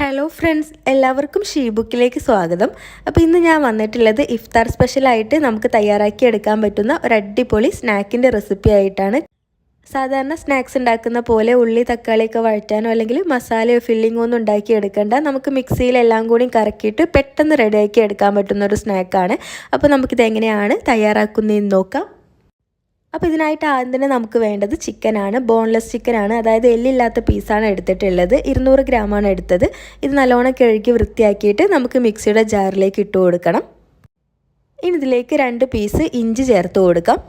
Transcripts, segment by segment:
Hello friends എല്ലാവർക്കും she ബുക്കിലേക്ക് സ്വാഗതം. അപ്പോൾ ഇന്ന് ഞാൻ വന്നിട്ടുള്ളത് ഇഫ്താർ സ്പെഷ്യലായിട്ട് നമുക്ക് തയ്യാറാക്കി എടുക്കാൻ പറ്റുന്ന ഒരു അടിപൊളി സ്നാക്കിന്റെ റെസിപ്പി ആയിട്ടാണ്. സാധാരണ സ്നാക്സ് ഉണ്ടാക്കുന്ന പോലെ ഉള്ളി തക്കാളിയൊക്കെ വഴറ്റാനോ അല്ലെങ്കിൽ മസാലയോ ഫില്ലിങ്ങോ ഒന്നും ഉണ്ടാക്കി എടുക്കേണ്ട. നമുക്ക് മിക്സിയിലെല്ലാം കൂടി കറക്കിയിട്ട് പെട്ടെന്ന് റെഡിയാക്കി എടുക്കാൻ പറ്റുന്ന ഒരു സ്നാക്കാണ് അപ്പോൾ നമുക്കിത് എങ്ങനെയാണ് തയ്യാറാക്കുന്നതെന്ന് നോക്കാം. അപ്പോൾ ഇതിനായിട്ട് ആദ്യം തന്നെ നമുക്ക് വേണ്ടത് ചിക്കനാണ്. ബോൺലെസ് ചിക്കനാണ്. അതായത് എല്ലില്ലാത്ത പീസാണ് എടുത്തിട്ടുള്ളത്. ഇരുന്നൂറ് ഗ്രാമാണ് എടുത്തത്. ഇത് നല്ലോണം കഴുകി വൃത്തിയാക്കിയിട്ട് നമുക്ക് മിക്സിയുടെ ജാറിലേക്ക് ഇട്ട് കൊടുക്കണം. ഇനി ഇതിലേക്ക് രണ്ട് പീസ് ഇഞ്ചി ചേർത്ത് കൊടുക്കാം.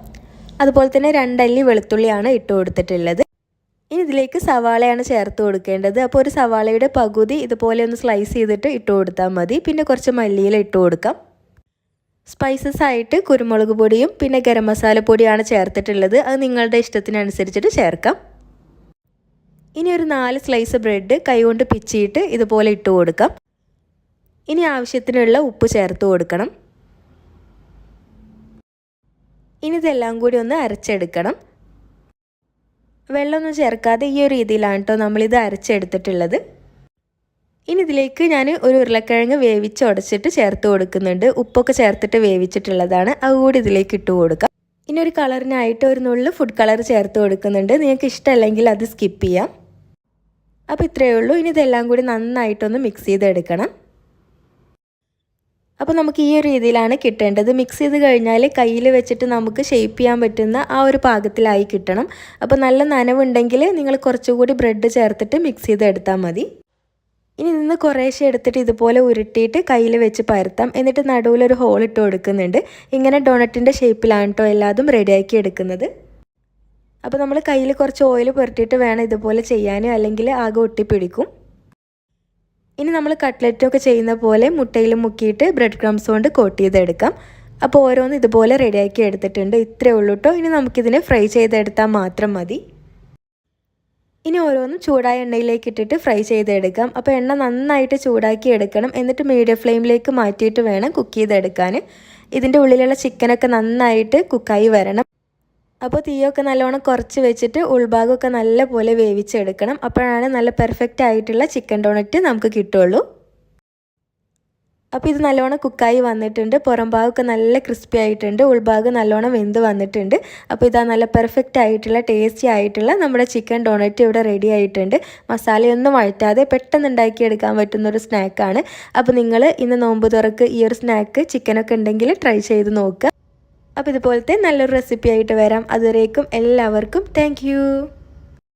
അതുപോലെ തന്നെ രണ്ടല്ലി വെളുത്തുള്ളിയാണ് ഇട്ട് കൊടുത്തിട്ടുള്ളത്. ഇനി ഇതിലേക്ക് സവാളയാണ് ചേർത്ത് കൊടുക്കേണ്ടത്. അപ്പോൾ ഒരു സവാളയുടെ പകുതി ഇതുപോലെ ഒന്ന് സ്ലൈസ് ചെയ്തിട്ട് ഇട്ട് കൊടുത്താൽ മതി. പിന്നെ കുറച്ച് മല്ലിയില ഇട്ട് കൊടുക്കാം. സ്പൈസസ് ആയിട്ട് കുരുമുളക് പൊടിയും പിന്നെ ഗരം മസാല പൊടിയാണ് ചേർത്തിട്ടുള്ളത്. അത് നിങ്ങളുടെ ഇഷ്ടത്തിനനുസരിച്ചിട്ട് ചേർക്കാം. ഇനി ഒരു നാല് സ്ലൈസ് ബ്രെഡ് കൈകൊണ്ട് പിച്ചിയിട്ട് ഇതുപോലെ ഇട്ട് കൊടുക്കാം. ഇനി ആവശ്യത്തിനുള്ള ഉപ്പ് ചേർത്ത് കൊടുക്കണം. ഇനി ഇതെല്ലാം കൂടി ഒന്ന് അരച്ചെടുക്കണം. വെള്ളമൊന്നും ചേർക്കാതെ ഈ ഒരു രീതിയിലാണ് കേട്ടോ നമ്മളിത് അരച്ചെടുത്തിട്ടുള്ളത്. ഇനി ഇതിലേക്ക് ഞാൻ ഒരു ഉരുളക്കിഴങ്ങ് വേവിച്ച് ഉടച്ചിട്ട് ചേർത്ത് കൊടുക്കുന്നുണ്ട്. ഉപ്പൊക്കെ ചേർത്തിട്ട് വേവിച്ചിട്ടുള്ളതാണ്. അതുകൂടി ഇതിലേക്ക് ഇട്ട് കൊടുക്കാം. ഇനി ഒരു കളറിനായിട്ട് ഒരു നുള്ളിൽ ഫുഡ് കളർ ചേർത്ത് കൊടുക്കുന്നുണ്ട്. നിങ്ങൾക്ക് ഇഷ്ടമല്ലെങ്കിൽ അത് സ്കിപ്പ് ചെയ്യാം. അപ്പോൾ ഇത്രയേ ഉള്ളൂ. ഇനി ഇതെല്ലാം കൂടി നന്നായിട്ടൊന്ന് മിക്സ് ചെയ്തെടുക്കണം. അപ്പോൾ നമുക്ക് ഈ ഒരു രീതിയിലാണ് കിട്ടേണ്ടത്. മിക്സ് ചെയ്ത് കഴിഞ്ഞാൽ കയ്യിൽ വെച്ചിട്ട് നമുക്ക് ഷേപ്പ് ചെയ്യാൻ പറ്റുന്ന ആ ഒരു പാകത്തിലായി കിട്ടണം. അപ്പോൾ നല്ല നനവുണ്ടെങ്കിൽ നിങ്ങൾ കുറച്ചുകൂടി ബ്രെഡ് ചേർത്തിട്ട് മിക്സ് ചെയ്തെടുത്താൽ മതി. ഇനി നിന്ന് കുറേശ്ശെ എടുത്തിട്ട് ഇതുപോലെ ഉരുട്ടിയിട്ട് കയ്യിൽ വെച്ച് പരത്താം. എന്നിട്ട് നടുവിലൊരു ഹോൾ ഇട്ട് കൊടുക്കുന്നുണ്ട്. ഇങ്ങനെ ഡൊണറ്റിന്റെ ഷേപ്പിലാണ് കേട്ടോ എല്ലാതും റെഡിയാക്കി എടുക്കുന്നത്. അപ്പോൾ നമ്മൾ കയ്യിൽ കുറച്ച് ഓയിൽ പുരട്ടിയിട്ട് വേണം ഇതുപോലെ ചെയ്യാൻ അല്ലെങ്കിൽ ആകെ ഒട്ടിപ്പിടിക്കും. ഇനി നമ്മൾ കട്ട്ലറ്റൊക്കെ ചെയ്യുന്ന പോലെ മുട്ടയിൽ മുക്കിയിട്ട് ബ്രെഡ് ക്രംസ് കൊണ്ട് കോട്ട് ചെയ്തെടുക്കാം. അപ്പോൾ ഓരോന്ന് ഇതുപോലെ റെഡിയാക്കി എടുത്തിട്ടുണ്ട്. ഇത്രയേ ഉള്ളൂ കേട്ടോ ഇനി നമുക്കിതിനെ ഫ്രൈ ചെയ്തെടുത്താൽ മാത്രം മതി. ഇനി ഓരോന്നും ചൂടായ എണ്ണയിലേക്ക് ഇട്ടിട്ട് ഫ്രൈ ചെയ്തെടുക്കാം. അപ്പോൾ എണ്ണ നന്നായിട്ട് ചൂടാക്കി എടുക്കണം. എന്നിട്ട് മീഡിയം ഫ്ലെയിമിലേക്ക് മാറ്റിയിട്ട് വേണം കുക്ക് ചെയ്തെടുക്കാൻ. ഇതിന്റെ ഉള്ളിലുള്ള ചിക്കനൊക്കെ നന്നായിട്ട് കുക്കായി വരണം. അപ്പോൾ തീയൊക്കെ നല്ലോണം കുറച്ച് വെച്ചിട്ട് ഉൾഭാഗമൊക്കെ നല്ലപോലെ വേവിച്ചെടുക്കണം. അപ്പോഴാണ് നല്ല പെർഫെക്റ്റ് ആയിട്ടുള്ള ചിക്കൻ ഡോണറ്റ് നമുക്ക് കിട്ടുള്ളൂ. അപ്പോൾ ഇത് നല്ലോണം കുക്കായി വന്നിട്ടുണ്ട്. പുറം ഭാഗമൊക്കെ നല്ല ക്രിസ്പി ആയിട്ടുണ്ട്. ഉൾഭാഗം നല്ലോണം വെന്ത് വന്നിട്ടുണ്ട്. അപ്പോൾ ഇതാ നല്ല പെർഫെക്റ്റ് ആയിട്ടുള്ള ടേസ്റ്റി ആയിട്ടുള്ള നമ്മുടെ ചിക്കൻ ഡോണറ്റ് ഇവിടെ റെഡി ആയിട്ടുണ്ട്. മസാലയൊന്നും വഴറ്റാതെ പെട്ടെന്ന് ഉണ്ടാക്കിയെടുക്കാൻ പറ്റുന്ന ഒരു സ്നാക്കാണ് അപ്പോൾ നിങ്ങൾ ഇന്ന് നോമ്പ് തുറക്ക് ഈ ഒരു സ്നാക്ക് ചിക്കനൊക്കെ ഉണ്ടെങ്കിൽ ട്രൈ ചെയ്ത് നോക്കുക. അപ്പോൾ ഇതുപോലത്തെ നല്ലൊരു റെസിപ്പി ആയിട്ട് വരാം. അതുവരേക്കും എല്ലാവർക്കും താങ്ക്